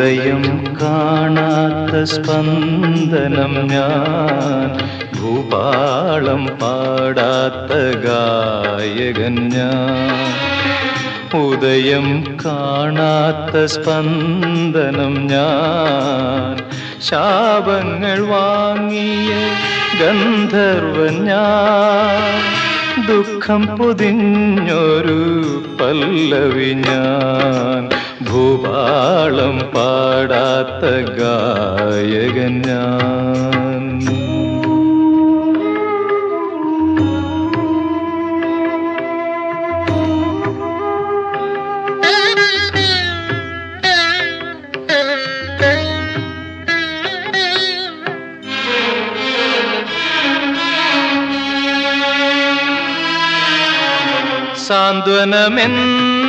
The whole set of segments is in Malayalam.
ഉദയം കാണാത്ത സ്പന്ദനം ഞാൻ ഭൂപാളം പാടാത്ത ഗായകൻ ഞാൻ. ഉദയം കാണാത്ത സ്പന്ദനം ഞാൻ ശാപങ്ങൾ വാങ്ങിയ ഗന്ധർവൻ ഞാൻ. ദുഃഖം പൊതിഞ്ഞൊരു പല്ലവി ഞാൻ ഭൂപാളം പാടാത്ത ഗായകൻ ഞാൻ.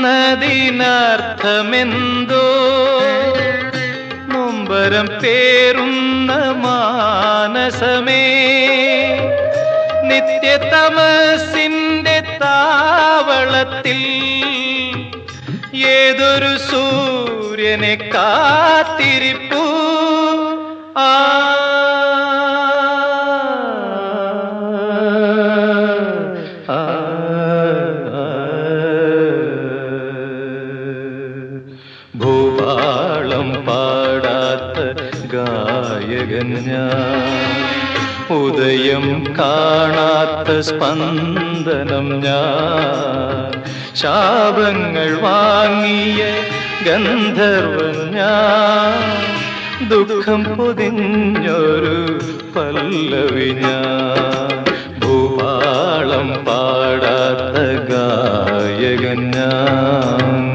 സാന്ത്വനമെന്നതിനർത്ഥമെന്തോ നൊമ്പരം പേരുന്ന മാനസമേ. നിത്യതമസിന്റെ താവളത്തിൽ ഏതൊരു സൂര്യനെ കാത്തിരിപ്പു? ആ, ഞാൻ ഉദയം കാണാത്ത സ്പന്ദനം ഞാൻ. ശാപങ്ങൾ വാങ്ങിയ ഗന്ധർവൻ ഞാൻ. ദുഃഖം പൊതിഞ്ഞൊരു പല്ലവി ഞാൻ. ഭൂപാളം പാടാത്ത ഗായകൻ ഞാൻ.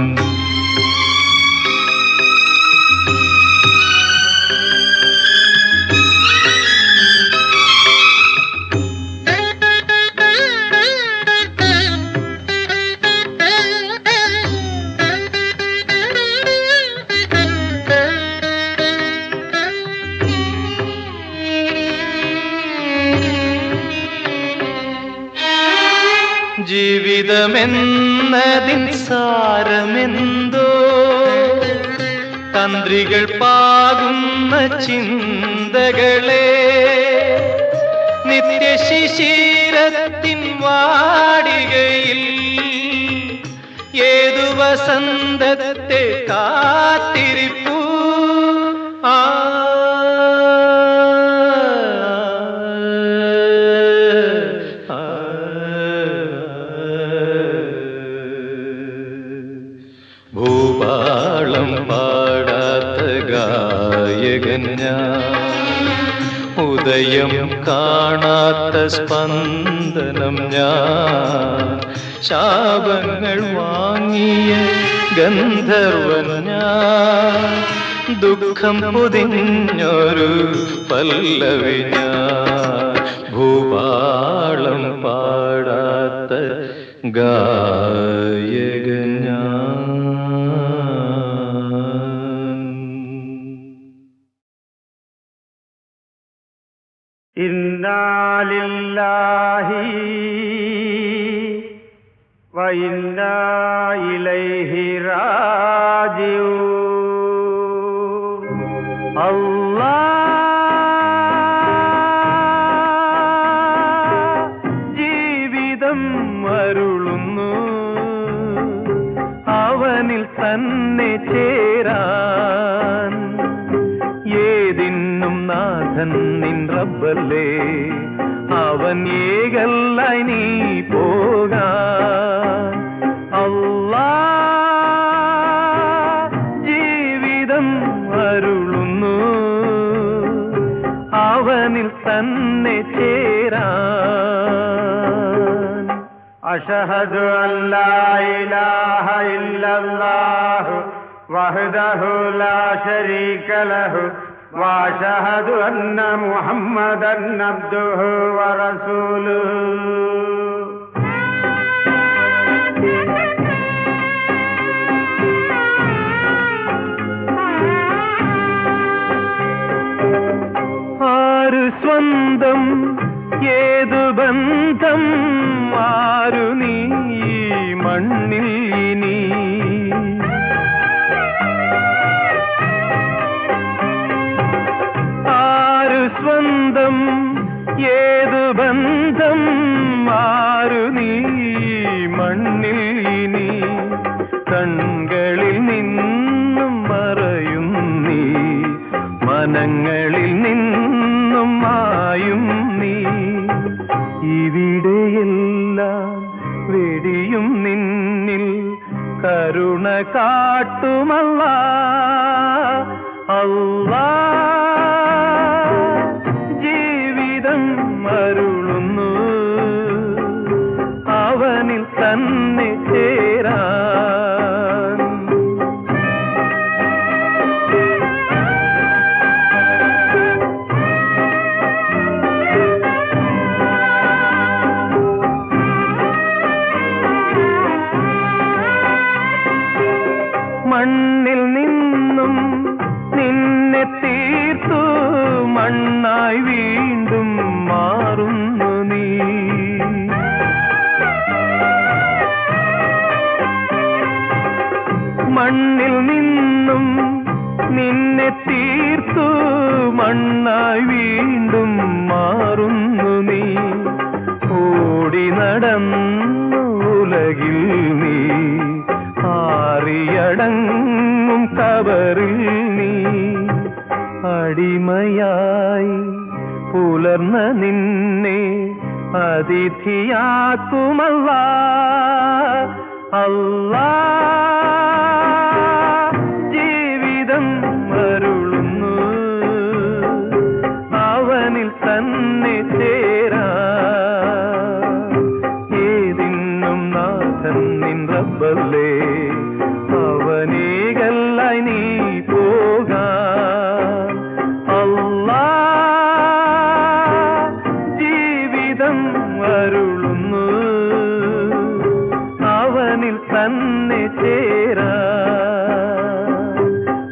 തന്ത്രികൾ പാകുന്ന ചിന്തകളെ നിത്യശിശിരത്തിൻ വാടികയിൽ ഏതു വസന്തത്തെ കാത്തിരിപ്പൂ? ആ സ്പന്ദനം ഞാൻ. ശാപങ്ങൾ വാങ്ങിയ ഗന്ധർവൻ ഞാൻ. ദുഃഖം പൊതിഞ്ഞൊരു പല്ലവി ഞാൻ. இன்னாலில்லாஹி வ இன்னா இலைஹி ராஜியூ അവനിൽ തന്നെ ചേരാ അഷഹദു അല്ലാഹു വഹദഹു ലാ ശരീകലഹു വാഷഹദു അന്ന മുഹമ്മദൻ അബ്ദുഹു വറസൂലുഹു ബന്ധം? ഏതു ബന്ധം? ആരു നീ മണ്ണിൽ നീ ആരു സ്വന്തം? ഏതു ബന്ധം? ആരു നീ മണ്ണിൽ നീ കണ്ണുകളിൽ നിന്നും മറയും നീ. മനങ്ങൾ காட்டுமல்லா. ഉലകിൽ നീ ആറിയടങ്ങും തവറിൽ നീ. അടിമയായി പുലർന്ന നിന്നെ അതിഥിയാക്കുമല്ല. അല്ലാ കൊള്ളുന്നു അവനിൽ തന്നെ ചേരാ.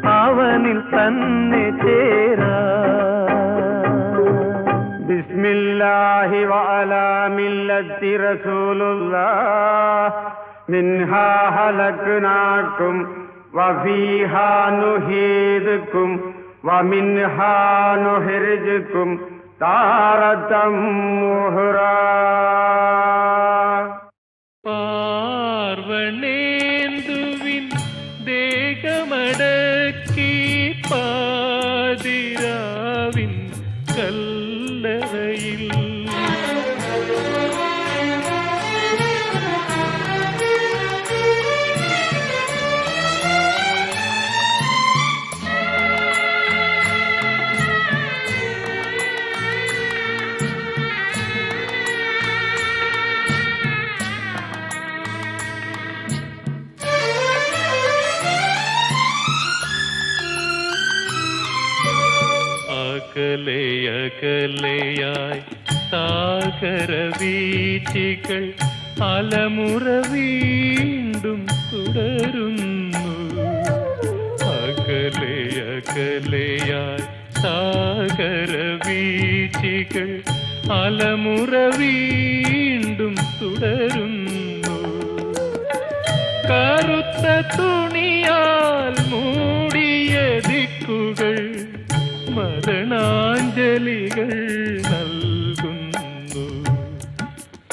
അവനിൽ തന്നെ ചേരാ. ബിസ്മില്ലാഹി വാലാ മില്ലത്തി റസൂലുള്ളാ മിൻഹാ ഹലക്നാക്കും വഫീഹാ വമിൻഹാ تارتم مہرا۔ സാഗര വീച്ചികൾ അലമുറ വീണ്ടും തുടരുന്നു. അകലെയകലെയായി സാഗര വീച്ചികൾ അലമുറ വീണ്ടും തുടരുന്നു. കറുത്ത തുണിയാൽ മൂടിയ ദിക്കുകൾ മരണാഞ്ജലികൾ നൽകുന്നു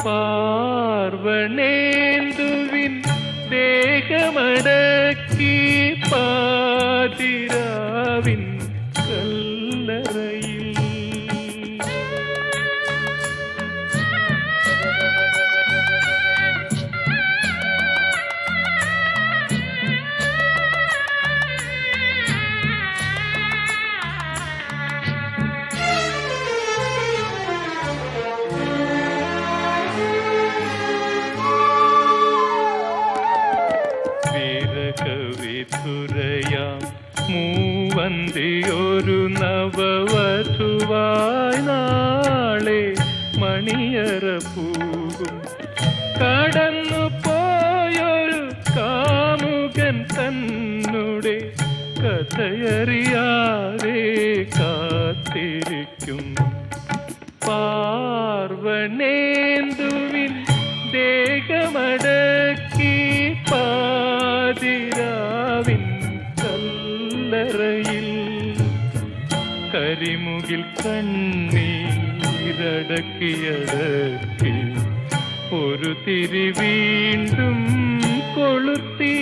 பார்வனேந்துவின் தேகமட കരയിൽ കരിമുകിൽ കണ്ണീരടക്കിയടക്കി ഒരു തിരി വീണ്ടും കൊളുത്തീ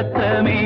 ரத்தமே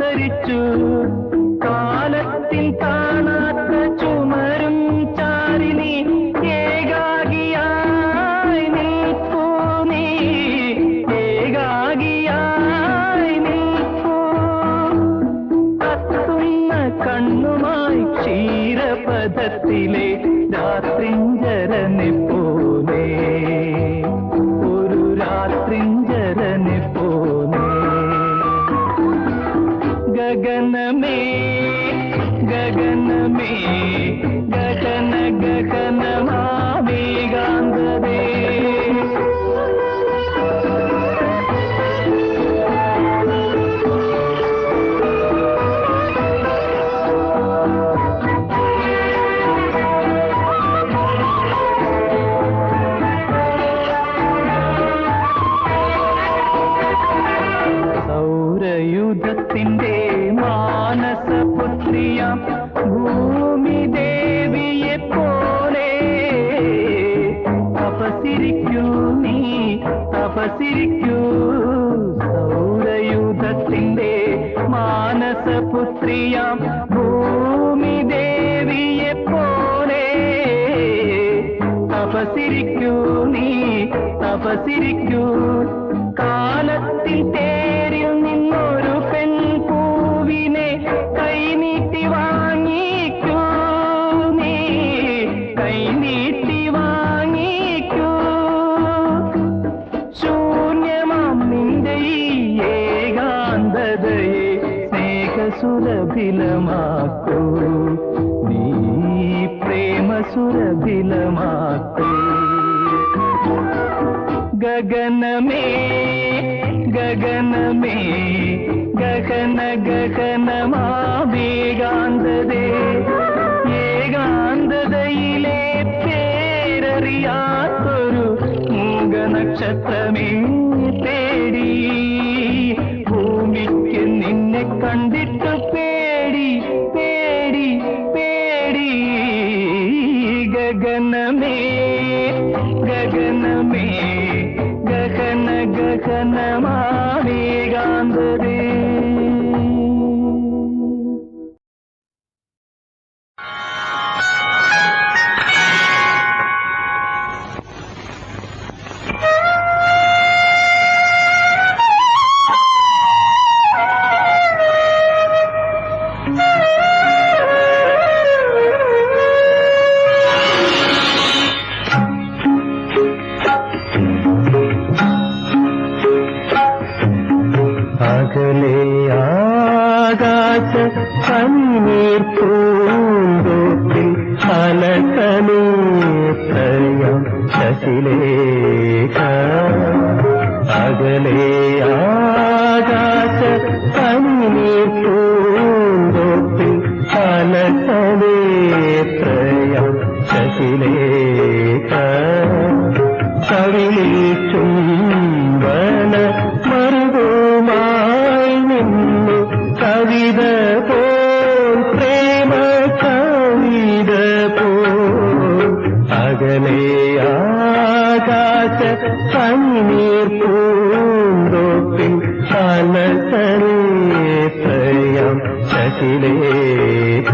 അവതരിച്ചു. കാലത്തിൽ കാണാത്ത ചുമരും ചാരിനി ഏകാഗിയായി നിൽപ്പൂ നീ. ഏകാഗിയായി നിൽപ്പൂ. കത്തുന്ന കണ്ണുമായി ക്ഷീരപഥത്തിലെ രാത്രി കാത്തിരിക്കൂ. കാലത്തിൽ തേരിൽ നിന്നൊരു പെൺപൂവിനെ കൈനീട്ടി വാങ്ങിക്കൂ. നീ കൈനീട്ടി വാങ്ങിക്കൂ. ശൂന്യമാം ഏകാന്തതയെ സ്നേഹസുലഭിലമാക്കൂ. നീ പ്രേമസുലഭിലമാക്കൂ. ഗഗനമേ ഗഗനമേ ഗഗന ഗഗനമാവേകാന്തതേ ഏകാന്തതയിലെ പേരറിയാത്തൊരു മൂകനക്ഷത്രമേ തേടി. ഭൂമിക്ക് നിന്നെ കണ്ടി കാശ പനിനീർ പൂന്തോപ്പിൽ അലകനേത്രയം ശശിലേഖ. അകലേ ആകാശ പനിനീർ പൂന്തോപ്പിൽ അലകനേത്രയം ശശിലേഖ. കവിളിൽ മനസ്സറിയാം ശശിലേഖ.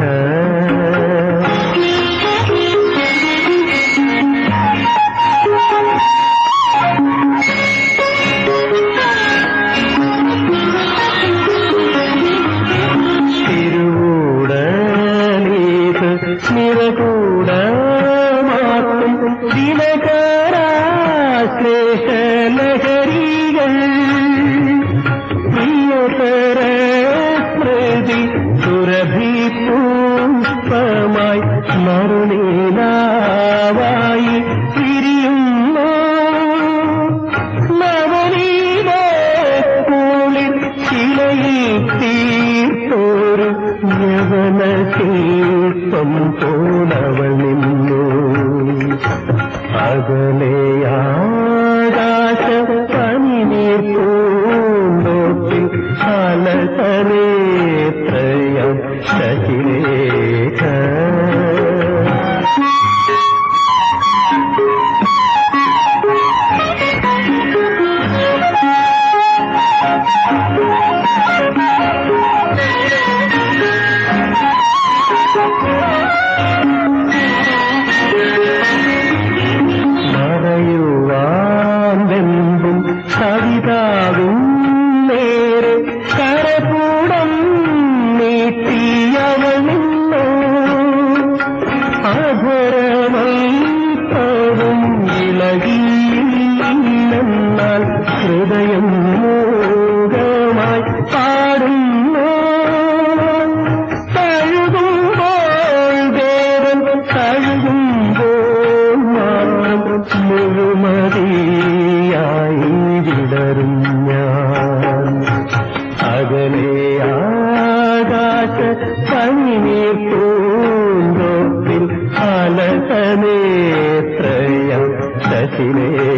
ശശിനേ.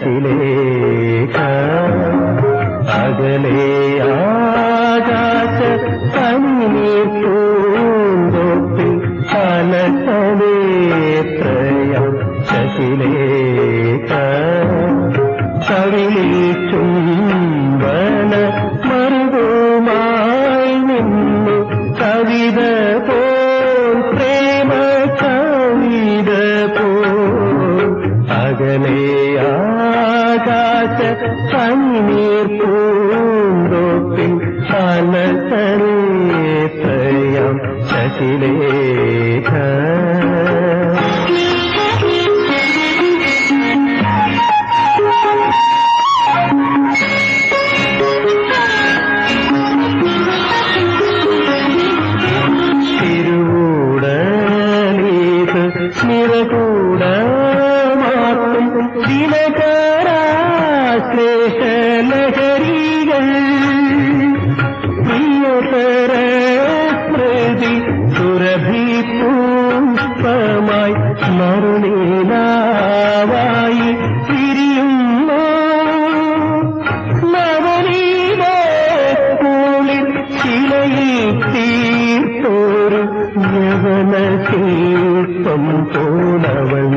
മനസ്സിലേക്ക അകലേ ആകാശ പനിനീർ പൂന്തോപ്പിൽ കലട്ടനേത്രയം ശശിലേക്ക കവിളിൽ ശശിലേഖ மோகம் போலவள்